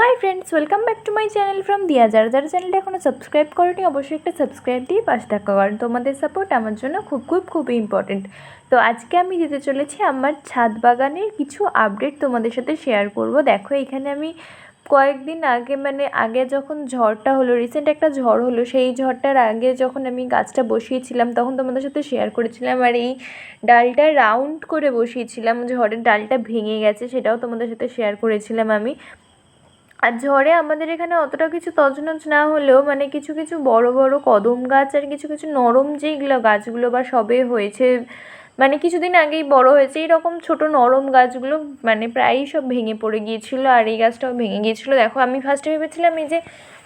Hi friends welcome back to my channel from Diya যারা যারা চ্যানেলটা এখনও সাবস্ক্রাইব করেনি, অবশ্যই একটা সাবস্ক্রাইব দিয়ে পাশে থাকা। কারণ তোমাদের সাপোর্ট আমার জন্য খুব খুব, খুবই ইম্পর্টেন্ট তো আজকে আমি দিতে চলেছি আমার ছাদ বাগানের কিছু আপডেট তোমাদের সাথে শেয়ার করব। দেখো, এখানে আমি কয়েকদিন আগে মানে আগে যখন ঝড়টা হলো রিসেন্ট একটা ঝড় হলো, সেই ঝড়টার আগে যখন আমি গাছটা বসিয়েছিলাম, তখন তোমাদের সাথে শেয়ার করেছিলাম। আর এই ডালটা রাউন্ড করে বসিয়েছিলাম, ঝড়ের ডালটা ভেঙে গেছে, সেটাও তোমাদের সাথে শেয়ার করেছিলাম আমি। আর ঝড়ে আমাদের এখানে অতটা কিছু তছনছ না হলেও মানে কিছু কিছু বড় বড় কদম গাছ আর কিছু কিছু নরম যেইগুলো গাছগুলো বা সবে হয়েছে মানে কিছুদিন আগেই বড় হয়েছে এইরকম ছোট নরম গাছগুলো মানে প্রায়ই সব ভেঙে পড়ে গিয়েছিল আর এই গাছটাও ভেঙে গিয়েছিল। দেখো, আমি ফার্স্টে ভেবেছিলাম এই যে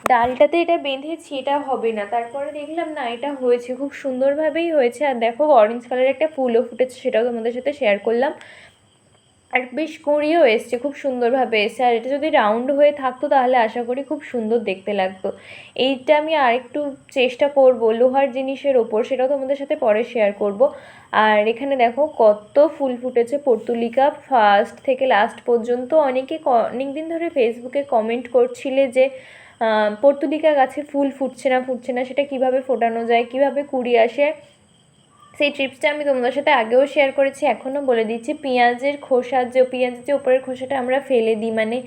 ডালটাতে এটা বেঁধেছি, এটা হবে না। তারপরে দেখলাম না, এটা হয়েছে, খুব সুন্দরভাবেই হয়েছে। আর দেখো অরেঞ্জ কালারের একটা ফুলও ফুটেছে, সেটাও তোমাদের সাথে শেয়ার করলাম। আর বেশ কুঁড়িও এসছে, খুব সুন্দরভাবে এসছে। আর এটা যদি রাউন্ড হয়ে থাকতো তাহলে আশা করি খুব সুন্দর দেখতে লাগতো। এইটা আমি আরেকটু চেষ্টা করব, লোহার জিনিসের ওপর, সেটাও তোমাদের সাথে পরে শেয়ার করব। আর এখানে দেখো কত ফুল ফুটেছে, পর্তুলিকা ফার্স্ট থেকে লাস্ট পর্যন্ত। অনেকে অনেক দিন ধরে ফেসবুকে কমেন্ট করছিলে যে পর্তুলিকা গাছে ফুল ফুটছে না ফুটছে না, সেটা কীভাবে ফোটানো যায়, কীভাবে কুড়ি আসে। সেই ট্রিপসটা আমি তোমাদের সাথে আগেও শেয়ার করেছি, এখনও বলে দিচ্ছি। পেঁয়াজের খোসা, যে পেঁয়াজের যে উপরের খোসাটা আমরা ফেলে দিই মানে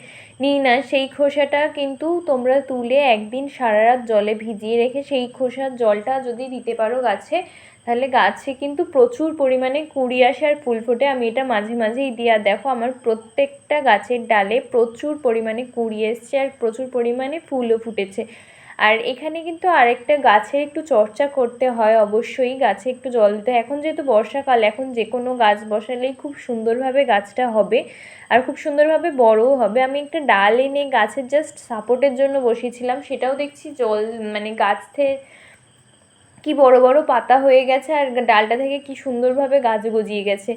নিই না, সেই খোসাটা কিন্তু তোমরা তুলে একদিন সারা রাত জলে ভিজিয়ে রেখে সেই খোসার জলটা যদি দিতে পারো গাছে, তাহলে গাছে কিন্তু প্রচুর পরিমাণে কুড়ি আসে আর ফুল ফোটে। আমি এটা মাঝে মাঝেই দিই। আর দেখো, আমার প্রত্যেকটা গাছের ডালে প্রচুর পরিমাণে কুড়ি এসছে আর প্রচুর পরিমাণে ফুলও ফুটেছে। আর এখানে কিন্তু আরেকটা গাছের একটু চর্চা করতে হয় অবশ্যই, গাছে একটু জল দিতে এখন যেহেতু বর্ষাকাল, এখন যে কোনো গাছ বসালেই খুব সুন্দরভাবে গাছটা হবে আর খুব সুন্দরভাবে বড়ও হবে। আমি একটা ডাল এনে গাছের জাস্ট সাপোর্টের জন্য বসিয়েছিলাম, সেটাও দেখছি জল মানে গাছ থেকে কি বড় বড় পাতা হয়ে গেছে আর ডালটা থেকে কি সুন্দরভাবে গাছ গজিয়ে গেছে।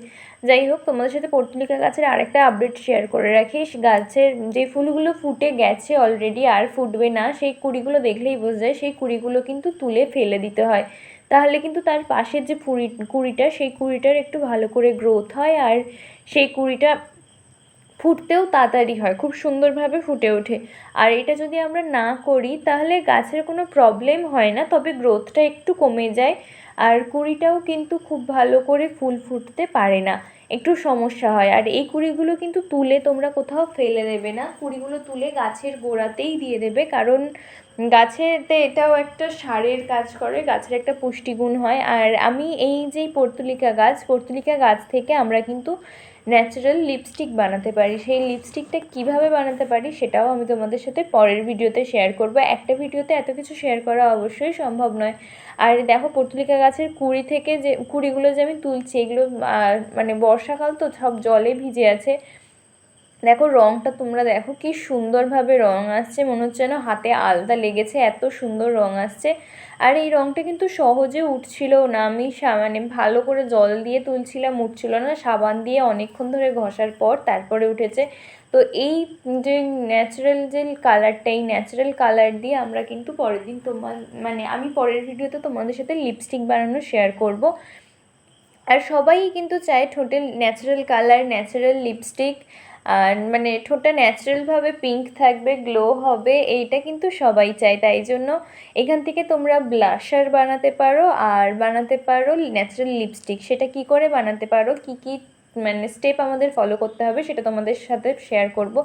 যাই হোক, তোমাদের সাথে পর্তুলিকা গাছের আরেকটা আপডেট শেয়ার করে রাখি। গাছের যে ফুলগুলো ফুটে গেছে অলরেডি আর ফুটবে না, সেই কুড়িগুলো দেখলেই বোঝা যায়, সেই কুড়িগুলো কিন্তু তুলে ফেলে দিতে হয়। তাহলে কিন্তু তার পাশের যে কুড়ি কুড়িটা, সেই কুড়িটার একটু ভালো করে গ্রোথ হয় আর সেই কুড়িটা ফুটতেও তাড়াতাড়ি হয়, খুব সুন্দরভাবে ফুটে ওঠে। আর এটা যদি আমরা না করি, তাহলে গাছের কোনো প্রবলেম হয় না, তবে গ্রোথটা একটু কমে যায়। আর কুড়িটাও কিন্তু খুব ভালো করে ফুল ফুটতে পারে না, একটু সমস্যা হয়। আর এই কুড়িগুলো কিন্তু তুলে তোমরা কোথাও ফেলে দেবে না, কুড়িগুলো তুলে গাছের গোড়াতেই দিয়ে দেবে। কারণ গাছেরতে এটাও একটা সারের কাজ করে, গাছের একটা পুষ্টিগুণ হয়। আর আমি এই যেই পর্তুলিকা গাছ পর্তুলিকা গাছ থেকে আমরা কিন্তু ন্যাচারাল লিপস্টিক বানাতে পারি। সেই লিপস্টিকটা কীভাবে বানাতে পারি সেটাও আমি তোমাদের সাথে পরের ভিডিওতে শেয়ার করব। একটা ভিডিওতে এত কিছু শেয়ার করা অবশ্যই সম্ভব নয়। আর দেখো, পর্তুলিকা গাছের কুড়ি থেকে যে, কুড়িগুলো যে আমি তুলছি, এগুলো মানে বর্ষাকাল তো সব জলে ভিজে আছে। দেখো রঙটা তোমরা দেখো কি সুন্দরভাবে রং আসছে। মনে হচ্ছে যেন হাতে আলতা লেগেছে, এত সুন্দর রং আসছে। আর এই রঙটা কিন্তু সহজে উঠছিল না। আমি মানে ভালো করে জল দিয়ে তুলছিলাম, উঠছিল না। সাবান দিয়ে অনেকক্ষণ ধরে ঘষার পর তারপরে উঠেছে। তো এই যে ন্যাচারাল যে কালারটা এই ন্যাচারাল কালার দিয়ে আমরা কিন্তু পরের দিন তোমার মানে আমি পরের ভিডিওতে তোমাদের সাথে লিপস্টিক বানানো শেয়ার করব। আর সবাই কিন্তু চায় ঠোঁটে ন্যাচারাল কালার ন্যাচারাল লিপস্টিক মানে ঠোঁটটা ন্যাচারালভাবে পিঙ্ক থাকবে গ্লো হবে, এইটা কিন্তু সবাই চায়। তাই জন্য এখান থেকে তোমরা ব্লাশার বানাতে পারো, আর বানাতে পারো ন্যাচারাল লিপস্টিক সেটা কি করে বানাতে পারো? কি কি মানে স্টেপ আমাদের ফলো করতে হবে, সেটা তোমাদের সাথে শেয়ার করব।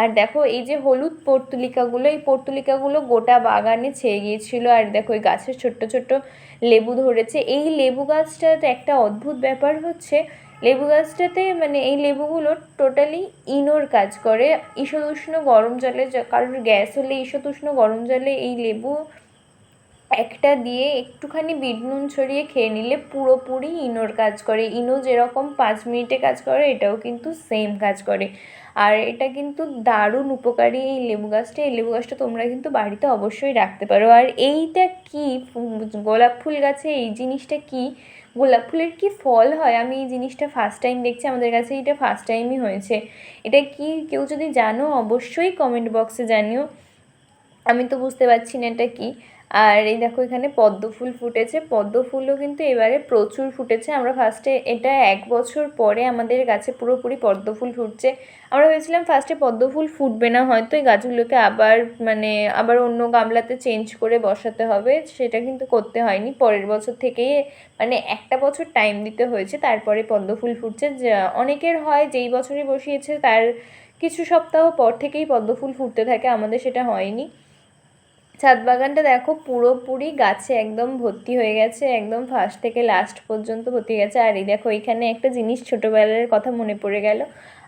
আর দেখো, এই যে হলুদ পর্তুলিকাগুলো, এই পর্তুলিকাগুলো গোটা বাগানে ছেয়ে গিয়েছিল। আর দেখো, এই গাছের ছোট্ট ছোট্ট লেবু ধরেছে। এই লেবু গাছটার একটা অদ্ভুত ব্যাপার হচ্ছে, লেবু গাছটাতে মানে এই লেবুগুলো টোটালি ইনোর কাজ করে। ঈষদ উষ্ণ গরম জলে কারোর গ্যাস হলে ঈশদুষ্ণ গরম জলে এই লেবু একটা দিয়ে একটুখানি বিট নুন ছড়িয়ে খেয়ে নিলে পুরোপুরি ইনোর কাজ করে। ইনো যেরকম পাঁচ মিনিটে কাজ করে, এটাও কিন্তু সেম কাজ করে। আর এটা কিন্তু দারুণ উপকারী এই লেবু গাছটা। এই লেবু গাছটা তোমরা কিন্তু বাড়িতে অবশ্যই রাখতে পারো। আর এইটা কি? গোলাপ ফুল গাছে এই জিনিসটা কি? গোলাপ ফুলের কি ফল হয়? আমি এই জিনিসটা ফার্স্ট টাইম দেখছি। আমাদের কাছে এটা ফার্স্ট টাইমই হয়েছে। এটা কি? কেউ যদি জানো, অবশ্যই কমেন্ট বক্সে জানিও। আমি তো বুঝতে পারছি না এটা কি। আর এই দেখো এখানে পদ্ম ফুল ফুটেছে। পদ্ম ফুলও কিন্তু এবারে প্রচুর ফুটেছে। আমরা ফার্স্টে এটা এক বছর পরে আমাদের গাছে পুরোপুরি পদ্ম ফুল ফুটছে। আমরা ভেবেছিলাম ফার্স্টে পদ্ম ফুল ফুটবে না, হয়তো এই গাছগুলোকে আবার মানে আবার অন্য গামলাতে চেঞ্জ করে বসাতে হবে। সেটা কিন্তু করতে হয়নি। পরের বছর থেকেই মানে একটা বছর টাইম দিতে হয়েছে। তারপরে পদ্ম ফুল ফুটছে। অনেকের হয় যেই বছরে বসিয়েছে, তার কিছু সপ্তাহ পর থেকেই পদ্ম ফুল ফুটতে থাকে। আমাদের সেটা হয়নি। ছাদ বাগানটা দেখো পুরোপুরি গাছে একদম ভর্তি হয়ে গেছে, একদম ফার্স্ট থেকে লাস্ট পর্যন্ত ভর্তি হয়ে গেছে। আর এই দেখো, এখানে একটা জিনিস ছোটোবেলার কথা মনে পড়ে গেল।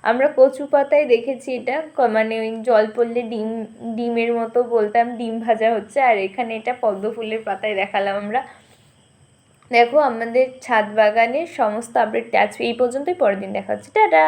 আমরা কচু পাতায় দেখেছি এটা মানে ওই জল পড়লে ডিম, ডিমের মতো বলতাম, ডিম ভাজা হচ্ছে। আর এখানে এটা পদ্ম ফুলের পাতায় দেখালাম আমরা। দেখো, আমাদের ছাদ বাগানের সমস্ত আপডেট আজ এই পর্যন্তই, পরের দিন দেখা হচ্ছে। টাটা!